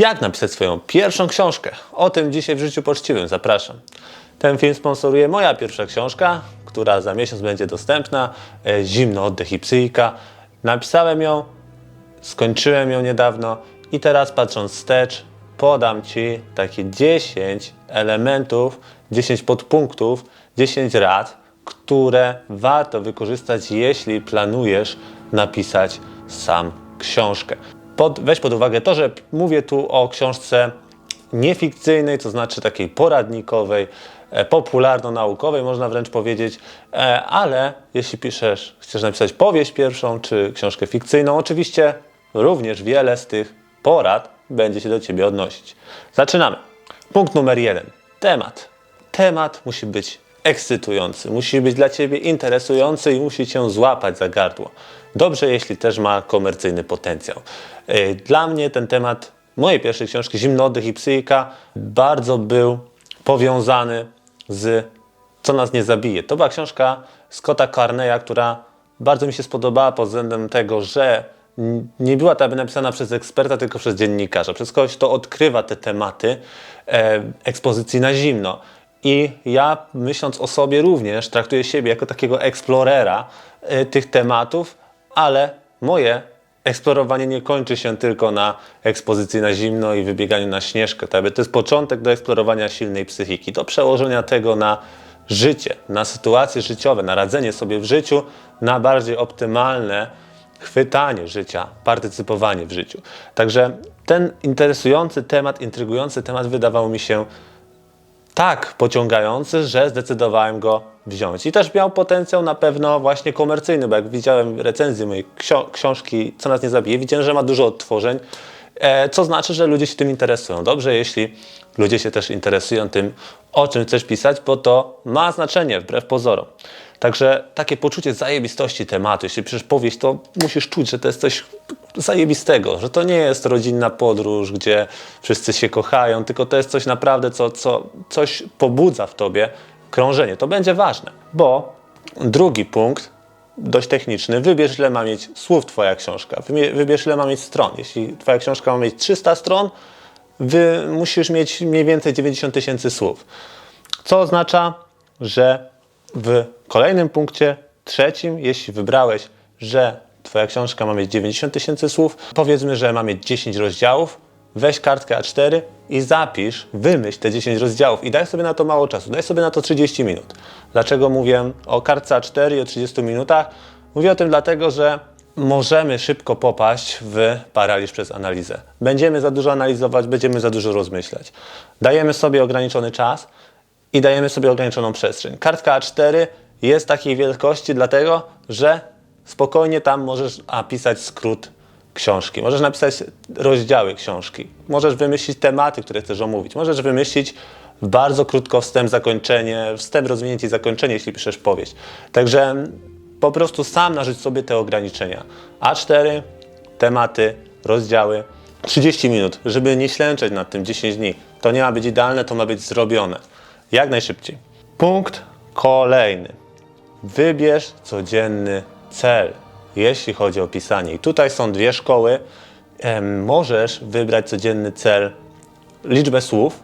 Jak napisać swoją pierwszą książkę? O tym dzisiaj w życiu poczciwym zapraszam. Ten film sponsoruje moja pierwsza książka, która za miesiąc będzie dostępna. e, Zimno, oddech i psychika. Napisałem ją, skończyłem ją niedawno i teraz patrząc wstecz, podam Ci takie 10 elementów, 10 podpunktów, 10 rad, które warto wykorzystać, jeśli planujesz napisać sam książkę. Pod, weź pod uwagę to, że mówię tu o książce niefikcyjnej, to znaczy takiej poradnikowej, e, popularno-naukowej, można wręcz powiedzieć, e, ale jeśli piszesz, chcesz napisać powieść pierwszą czy książkę fikcyjną, oczywiście również wiele z tych porad będzie się do Ciebie odnosić. Zaczynamy. Punkt numer jeden. Temat. Temat musi być ekscytujący, musi być dla Ciebie interesujący i musi Cię złapać za gardło. Dobrze, jeśli też ma komercyjny potencjał. E, Dla mnie ten temat mojej pierwszej książki, Zimny oddech i psychika, bardzo był powiązany z Co nas nie zabije. To była książka Scotta Carneya, która bardzo mi się spodobała pod względem tego, że nie była ta napisana przez eksperta, tylko przez dziennikarza, przez kogoś, kto odkrywa te tematy e, ekspozycji na zimno. I ja, myśląc o sobie również, traktuję siebie jako takiego eksplorera e, tych tematów, ale moje eksplorowanie nie kończy się tylko na ekspozycji na zimno i wybieganiu na śnieżkę. Tak to jest początek do eksplorowania silnej psychiki, do przełożenia tego na życie, na sytuacje życiowe, na radzenie sobie w życiu, na bardziej optymalne chwytanie życia, partycypowanie w życiu. Także ten interesujący temat, intrygujący temat wydawał mi się tak pociągający, że zdecydowałem go wziąć. I też miał potencjał na pewno właśnie komercyjny, bo jak widziałem recenzję mojej książki Co nas nie zabije, widziałem, że ma dużo odtworzeń, e, co znaczy, że ludzie się tym interesują. Dobrze, jeśli ludzie się też interesują tym, o czym chcesz pisać, bo to ma znaczenie wbrew pozorom. Także takie poczucie zajebistości tematu, jeśli piszesz powieść, to musisz czuć, że to jest coś zajebistego, że to nie jest rodzinna podróż, gdzie wszyscy się kochają, tylko to jest coś naprawdę, co, co coś pobudza w tobie krążenie. To będzie ważne, bo drugi punkt, dość techniczny, wybierz ile ma mieć słów twoja książka, wybierz ile ma mieć stron. Jeśli twoja książka ma mieć 300 stron, musisz mieć mniej więcej 90 tysięcy słów. Co oznacza, że w kolejnym punkcie, trzecim, jeśli wybrałeś, że Twoja książka ma mieć 90 tysięcy słów, powiedzmy, że ma mieć 10 rozdziałów, weź kartkę A4 i zapisz, wymyśl te 10 rozdziałów i daj sobie na to mało czasu, daj sobie na to 30 minut. Dlaczego mówię o kartce A4 i o 30 minutach? Mówię o tym dlatego, że możemy szybko popaść w paraliż przez analizę. Będziemy za dużo analizować, będziemy za dużo rozmyślać. Dajemy sobie ograniczony czas, i dajemy sobie ograniczoną przestrzeń. Kartka A4 jest takiej wielkości dlatego, że spokojnie tam możesz napisać skrót książki, możesz napisać rozdziały książki, możesz wymyślić tematy, które chcesz omówić, możesz wymyślić bardzo krótko wstęp, zakończenie, wstęp, rozwinięcie i zakończenie, jeśli piszesz powieść. Także po prostu sam narzuć sobie te ograniczenia. A4, tematy, rozdziały, 30 minut, żeby nie ślęczeć nad tym 10 dni. To nie ma być idealne, to ma być zrobione. Jak najszybciej. Punkt kolejny. Wybierz codzienny cel, jeśli chodzi o pisanie. I tutaj są dwie szkoły. Możesz wybrać codzienny cel, liczbę słów,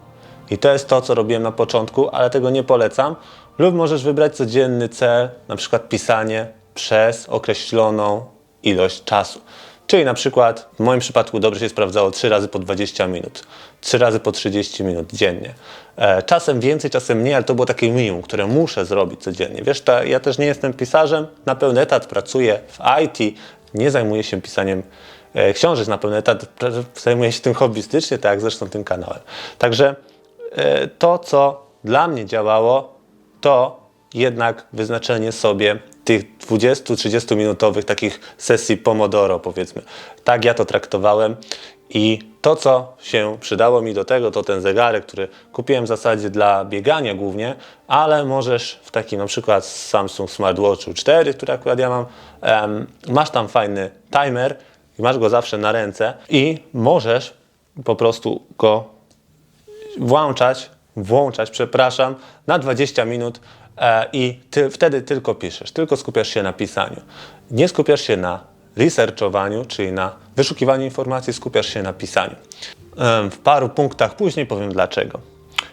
i to jest to, co robiłem na początku, ale tego nie polecam. Lub możesz wybrać codzienny cel, na przykład pisanie przez określoną ilość czasu. Czyli na przykład w moim przypadku dobrze się sprawdzało 3 razy po 20 minut, 3 razy po 30 minut dziennie. E, czasem więcej, czasem mniej, ale to było takie minimum, które muszę zrobić codziennie. Wiesz, ta, ja też nie jestem pisarzem, na pełny etat pracuję w IT, nie zajmuję się pisaniem e, książek na pełny etat, zajmuję się tym hobbystycznie, tak jak zresztą tym kanałem. Także e, to, co dla mnie działało, to jednak wyznaczenie sobie tych 20-30 minutowych takich sesji Pomodoro, powiedzmy. Tak ja to traktowałem i to, co się przydało mi do tego, to ten zegarek, który kupiłem w zasadzie dla biegania głównie, ale możesz w takim na przykład Samsung Smartwatchu 4, który akurat ja mam, masz tam fajny timer masz go zawsze na ręce i możesz po prostu go włączać, włączać, przepraszam, na 20 minut i ty, wtedy tylko piszesz, tylko skupiasz się na pisaniu. Nie skupiasz się na researchowaniu, czyli na wyszukiwaniu informacji, skupiasz się na pisaniu. Em, W paru punktach później powiem dlaczego.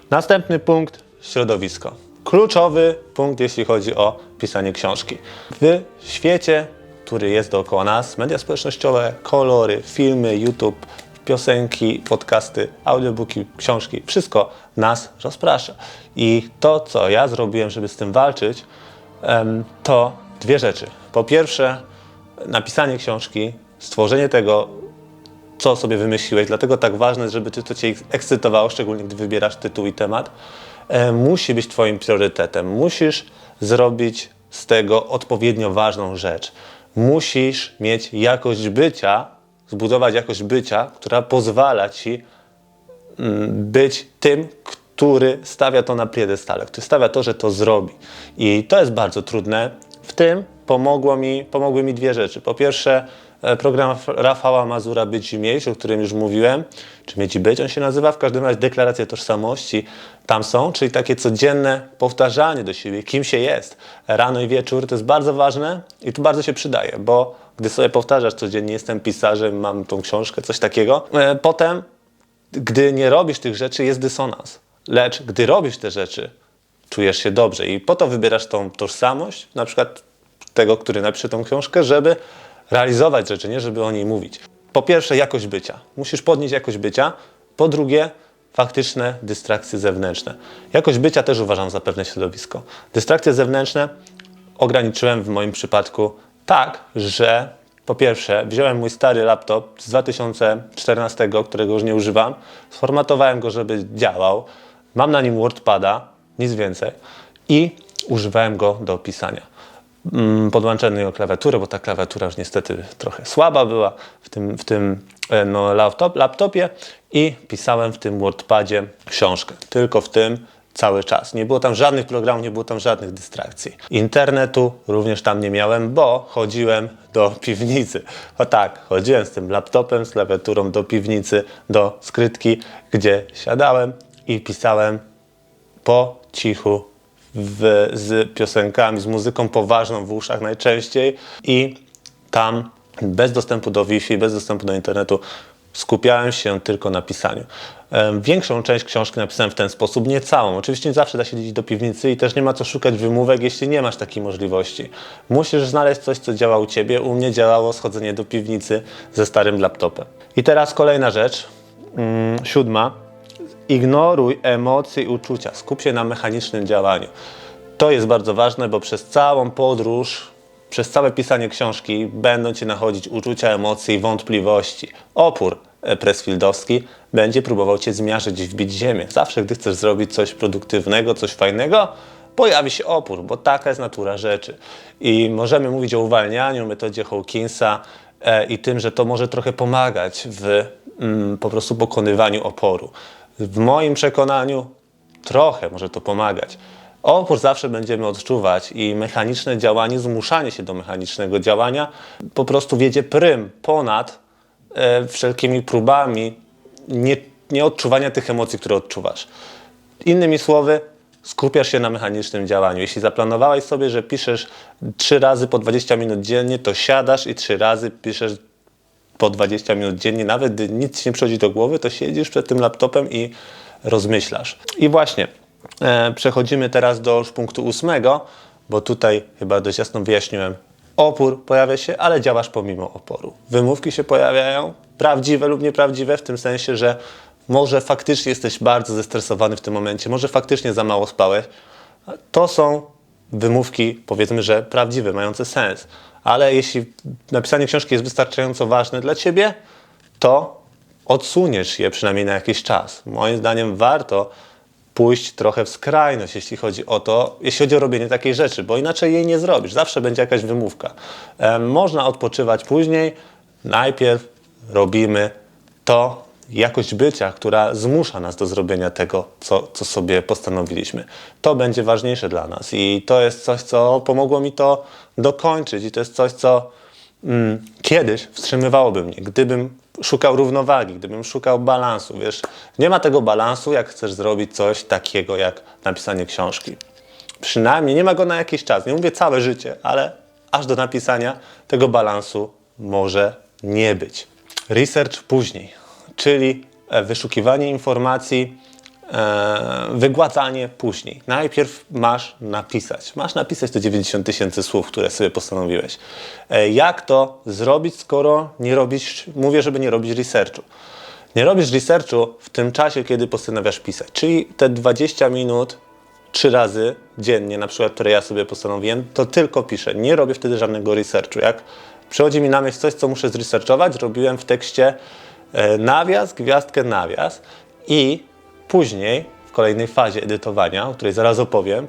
Następny punkt środowisko. Kluczowy punkt, jeśli chodzi o pisanie książki. W świecie, który jest dookoła nas, media społecznościowe, kolory, filmy, YouTube, piosenki, podcasty, audiobooki, książki, wszystko nas rozprasza. I to, co ja zrobiłem, żeby z tym walczyć, to dwie rzeczy. Po pierwsze, napisanie książki, stworzenie tego, co sobie wymyśliłeś, dlatego tak ważne, żeby ty, to cię ekscytowało, szczególnie gdy wybierasz tytuł i temat, e, musi być twoim priorytetem. Musisz zrobić z tego odpowiednio ważną rzecz. Musisz mieć jakość bycia, zbudować jakość bycia, która pozwala ci być tym, który stawia to na piedestale, który stawia to, że to zrobi. I to jest bardzo trudne. W tym pomogło mi, pomogły mi dwie rzeczy. Po pierwsze, e, program Rafała Mazura Być i Mieć, o którym już mówiłem, czy Mieć i Być on się nazywa, w każdym razie deklaracje tożsamości tam są, czyli takie codzienne powtarzanie do siebie, kim się jest. Rano i wieczór to jest bardzo ważne i tu bardzo się przydaje, bo gdy sobie powtarzasz codziennie, jestem pisarzem, mam tą książkę, coś takiego, e, potem gdy nie robisz tych rzeczy, jest dysonans. Lecz gdy robisz te rzeczy, czujesz się dobrze i po to wybierasz tą tożsamość, na przykład tego, który napisze tą książkę, żeby realizować rzeczy, nie żeby o niej mówić. Po pierwsze, jakość bycia. Musisz podnieść jakość bycia. Po drugie, faktyczne dystrakcje zewnętrzne. Jakość bycia też uważam za pewne środowisko. Dystrakcje zewnętrzne ograniczyłem w moim przypadku tak, że po pierwsze wziąłem mój stary laptop z 2014, którego już nie używam, sformatowałem go, żeby działał, mam na nim WordPada, nic więcej i używałem go do pisania. Mm, Podłączyłem do niego klawiaturę, bo ta klawiatura już niestety trochę słaba była w tym, w tym e, no, laptop, laptopie i pisałem w tym WordPadzie książkę. Tylko w tym cały czas. Nie było tam żadnych programów, nie było tam żadnych dystrakcji. Internetu również tam nie miałem, bo chodziłem do piwnicy. O tak, chodziłem z tym laptopem, z klawiaturą do piwnicy, do skrytki, gdzie siadałem i pisałem po cichu w, z piosenkami, z muzyką poważną w uszach najczęściej i tam bez dostępu do Wi-Fi, bez dostępu do internetu skupiałem się tylko na pisaniu. Większą część książki napisałem w ten sposób, nie całą. Oczywiście nie zawsze da się iść do piwnicy i też nie ma co szukać wymówek, jeśli nie masz takiej możliwości. Musisz znaleźć coś, co działa u Ciebie. U mnie działało schodzenie do piwnicy ze starym laptopem. I teraz kolejna rzecz, mm, siódma. Ignoruj emocje i uczucia. Skup się na mechanicznym działaniu. To jest bardzo ważne, bo przez całą podróż, przez całe pisanie książki będą cię nachodzić uczucia, emocje i wątpliwości. Opór e, Pressfieldowski będzie próbował cię zmiażdżyć wbić ziemię. Zawsze, gdy chcesz zrobić coś produktywnego, coś fajnego, pojawi się opór, bo taka jest natura rzeczy. I możemy mówić o uwalnianiu, metodzie Hawkinsa e, i tym, że to może trochę pomagać w mm, po prostu pokonywaniu oporu. W moim przekonaniu trochę może to pomagać. Opór zawsze będziemy odczuwać i mechaniczne działanie, zmuszanie się do mechanicznego działania po prostu wiedzie prym ponad e, wszelkimi próbami nie, nieodczuwania tych emocji, które odczuwasz. Innymi słowy, skupiasz się na mechanicznym działaniu. Jeśli zaplanowałeś sobie, że piszesz trzy razy po 20 minut dziennie, to siadasz i trzy razy piszesz po 20 minut dziennie, nawet gdy nic nie przychodzi do głowy, to siedzisz przed tym laptopem i rozmyślasz. I właśnie, przechodzimy teraz do już punktu ósmego, bo tutaj chyba dość jasno wyjaśniłem. Opór pojawia się, ale działasz pomimo oporu. Wymówki się pojawiają, prawdziwe lub nieprawdziwe, w tym sensie, że może faktycznie jesteś bardzo zestresowany w tym momencie, może faktycznie za mało spałeś. To są wymówki, powiedzmy, że prawdziwe, mające sens. Ale jeśli napisanie książki jest wystarczająco ważne dla ciebie, to odsuniesz je przynajmniej na jakiś czas. Moim zdaniem warto pójść trochę w skrajność, jeśli chodzi o to, jeśli chodzi o robienie takiej rzeczy, bo inaczej jej nie zrobisz. Zawsze będzie jakaś wymówka. Można odpoczywać później. Najpierw robimy to, jakość bycia, która zmusza nas do zrobienia tego, co, co sobie postanowiliśmy. To będzie ważniejsze dla nas i to jest coś, co pomogło mi to dokończyć i to jest coś, co mm, kiedyś wstrzymywałoby mnie, gdybym szukał równowagi, gdybym szukał balansu. Wiesz, nie ma tego balansu, jak chcesz zrobić coś takiego jak napisanie książki. Przynajmniej nie ma go na jakiś czas. Nie mówię całe życie, ale aż do napisania tego balansu może nie być. Research później, czyli e, wyszukiwanie informacji, wygładzanie później. Najpierw masz napisać. Masz napisać te 90 tysięcy słów, które sobie postanowiłeś. E, jak to zrobić, skoro nie robisz, mówię, żeby nie robić researchu. Nie robisz researchu w tym czasie, kiedy postanawiasz pisać. Czyli te 20 minut trzy razy dziennie, na przykład, które ja sobie postanowiłem, to tylko piszę. Nie robię wtedy żadnego researchu. Jak przychodzi mi na myśl coś, co muszę zresearchować, zrobiłem w tekście e, nawias, gwiazdkę, nawias i później w kolejnej fazie edytowania, o której zaraz opowiem,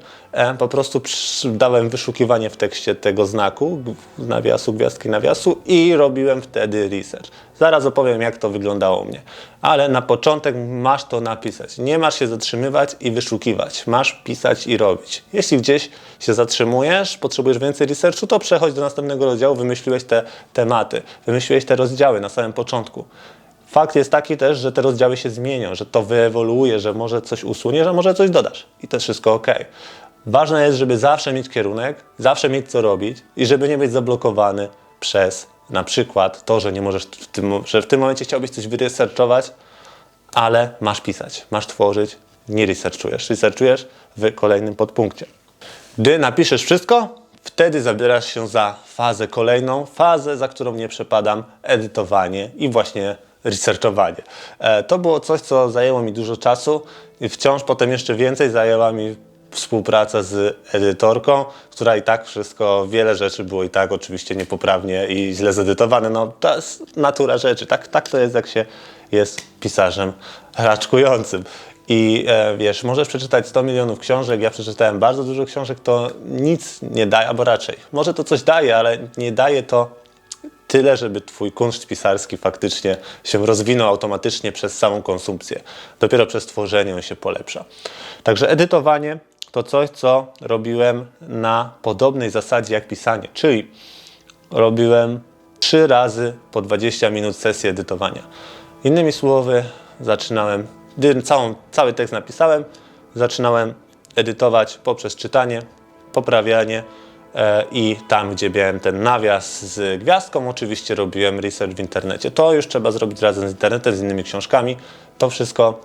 po prostu dałem wyszukiwanie w tekście tego znaku, nawiasu, gwiazdki, nawiasu i robiłem wtedy research. Zaraz opowiem, jak to wyglądało u mnie. Ale na początek masz to napisać. Nie masz się zatrzymywać i wyszukiwać. Masz pisać i robić. Jeśli gdzieś się zatrzymujesz, potrzebujesz więcej researchu, to przechodź do następnego rozdziału, wymyśliłeś te tematy, wymyśliłeś te rozdziały na samym początku. Fakt jest taki też, że te rozdziały się zmienią, że to wyewoluuje, że może coś usuniesz, a może coś dodasz. I to jest wszystko ok. Ważne jest, żeby zawsze mieć kierunek, zawsze mieć co robić i żeby nie być zablokowany przez na przykład to, że nie możesz w tym, że w tym momencie chciałbyś coś wyresearchować, ale masz pisać, masz tworzyć, nie researchujesz. Researchujesz w kolejnym podpunkcie. Gdy napiszesz wszystko, wtedy zabierasz się za fazę kolejną, fazę, za którą nie przepadam, edytowanie i właśnie researchowanie. E, To było coś, co zajęło mi dużo czasu i wciąż potem jeszcze więcej zajęła mi współpraca z edytorką, która i tak wszystko, wiele rzeczy było i tak oczywiście niepoprawnie i źle zedytowane. No to jest natura rzeczy. Tak, tak to jest, jak się jest pisarzem raczkującym. I e, wiesz, możesz przeczytać 100 milionów książek, ja przeczytałem bardzo dużo książek, to nic nie daje, albo raczej, może to coś daje, ale nie daje to tyle, żeby twój kunszt pisarski faktycznie się rozwinął automatycznie przez samą konsumpcję. Dopiero przez tworzenie on się polepsza. Także edytowanie to coś, co robiłem na podobnej zasadzie jak pisanie, czyli robiłem trzy razy po 20 minut sesji edytowania. Innymi słowy, zaczynałem, gdy całą, cały tekst napisałem, zaczynałem edytować poprzez czytanie, poprawianie i tam, gdzie miałem ten nawias z gwiazdką, oczywiście robiłem research w internecie. To już trzeba zrobić razem z internetem, z innymi książkami. To wszystko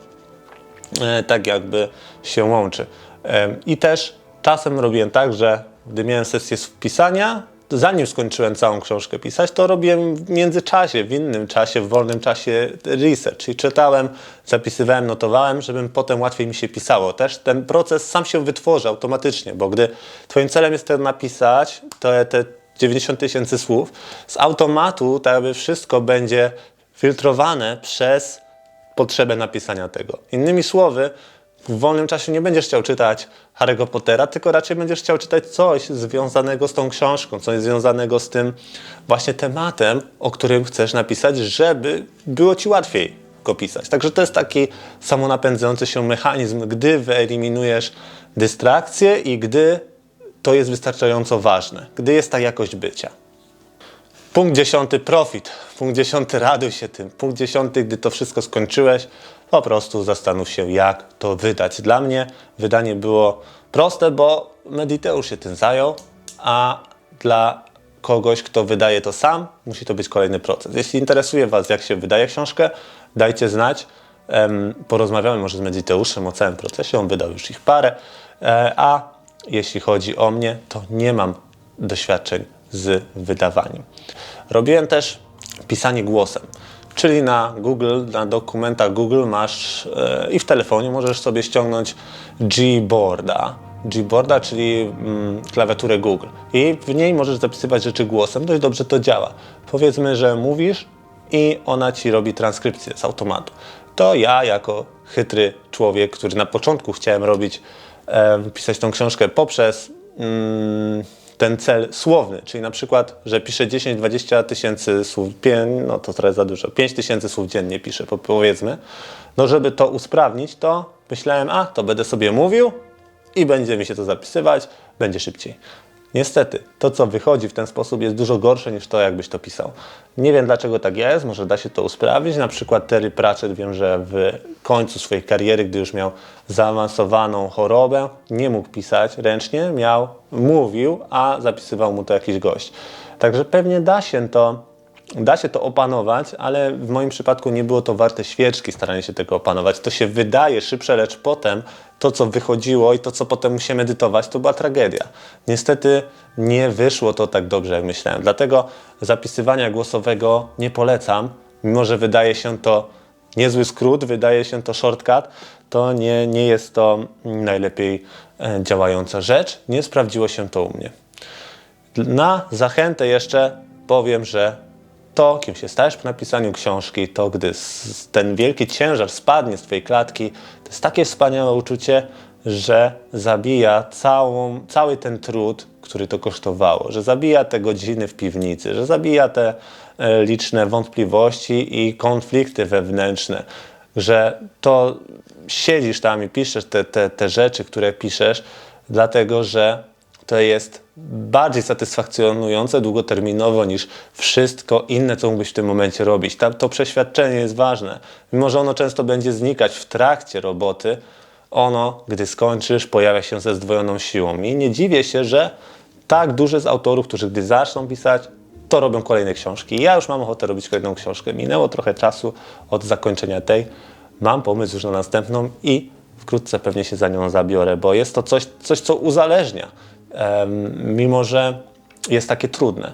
e, tak jakby się łączy. E, I też czasem robiłem tak, że gdy miałem sesję z pisania, to zanim skończyłem całą książkę pisać, to robiłem w międzyczasie, w innym czasie, w wolnym czasie research. Czyli czytałem, zapisywałem, notowałem, żebym potem łatwiej mi się pisało. Też ten proces sam się wytworzy automatycznie, bo gdy twoim celem jest to napisać te, te 90 tysięcy słów, z automatu tak jakby wszystko będzie filtrowane przez potrzebę napisania tego. Innymi słowy, w wolnym czasie nie będziesz chciał czytać Harry'ego Pottera, tylko raczej będziesz chciał czytać coś związanego z tą książką, coś związanego z tym właśnie tematem, o którym chcesz napisać, żeby było ci łatwiej go pisać. Także to jest taki samonapędzający się mechanizm, gdy wyeliminujesz dystrakcję i gdy to jest wystarczająco ważne, gdy jest ta jakość bycia. Punkt dziesiąty, profit. Punkt dziesiąty, raduj się tym. Punkt dziesiąty, gdy to wszystko skończyłeś, po prostu zastanów się, jak to wydać. Dla mnie wydanie było proste, bo Mediteusz się tym zajął, a dla kogoś, kto wydaje to sam, musi to być kolejny proces. Jeśli interesuje Was, jak się wydaje książkę, dajcie znać. Porozmawiamy może z Mediteuszem o całym procesie, on wydał już ich parę, E, a jeśli chodzi o mnie, to nie mam doświadczeń z wydawaniem. Robiłem też pisanie głosem, czyli na Google, na dokumentach Google masz e, i w telefonie możesz sobie ściągnąć Gboarda. Gboarda, czyli mm, klawiaturę Google. I w niej możesz zapisywać rzeczy głosem. Dość dobrze to działa. Powiedzmy, że mówisz i ona ci robi transkrypcję z automatu. To ja, jako chytry człowiek, który na początku chciałem robić, e, pisać tą książkę poprzez mm, ten cel słowny, czyli na przykład, że piszę 10-20 tysięcy słów, no to trochę za dużo, 5 tysięcy słów dziennie piszę, po- powiedzmy, no żeby to usprawnić, to myślałem, a to będę sobie mówił i będzie mi się to zapisywać, będzie szybciej. Niestety, to co wychodzi w ten sposób jest dużo gorsze niż to, jakbyś to pisał. Nie wiem dlaczego tak jest, może da się to usprawnić. Na przykład Terry Pratchett wiem, że w końcu swojej kariery, gdy już miał zaawansowaną chorobę, nie mógł pisać ręcznie, miał, mówił, a zapisywał mu to jakiś gość. Także pewnie da się to da się to opanować, ale w moim przypadku nie było to warte świeczki staranie się tego opanować. To się wydaje szybsze, lecz potem to, co wychodziło i to, co potem musimy edytować, to była tragedia. Niestety nie wyszło to tak dobrze, jak myślałem. Dlatego zapisywania głosowego nie polecam, mimo że wydaje się to niezły skrót, wydaje się to shortcut, to nie, nie jest to najlepiej e, działająca rzecz. Nie sprawdziło się to u mnie. Na zachętę jeszcze powiem, że to, kim się stajesz po napisaniu książki, to gdy ten wielki ciężar spadnie z twojej klatki, to jest takie wspaniałe uczucie, że zabija całą, cały ten trud, który to kosztowało, że zabija te godziny w piwnicy, że zabija te e, liczne wątpliwości i konflikty wewnętrzne, że to siedzisz tam i piszesz te, te, te rzeczy, które piszesz, dlatego że to jest bardziej satysfakcjonujące długoterminowo niż wszystko inne, co mógłbyś w tym momencie robić. Ta, to przeświadczenie jest ważne. Mimo, że ono często będzie znikać w trakcie roboty, ono, gdy skończysz, pojawia się ze zdwojoną siłą. I nie dziwię się, że tak duży z autorów, którzy gdy zaczną pisać, to robią kolejne książki. Ja już mam ochotę robić kolejną książkę. Minęło trochę czasu od zakończenia tej. Mam pomysł już na następną i wkrótce pewnie się za nią zabiorę, bo jest to coś, coś co uzależnia, mimo że jest takie trudne.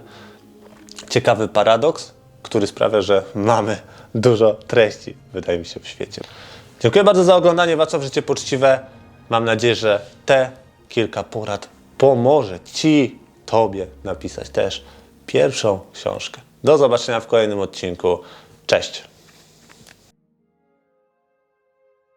Ciekawy paradoks, który sprawia, że mamy dużo treści, wydaje mi się, w świecie. Dziękuję bardzo za oglądanie Wacław Życie Poczciwe. Mam nadzieję, że te kilka porad pomoże Ci, Tobie napisać też pierwszą książkę. Do zobaczenia w kolejnym odcinku. Cześć!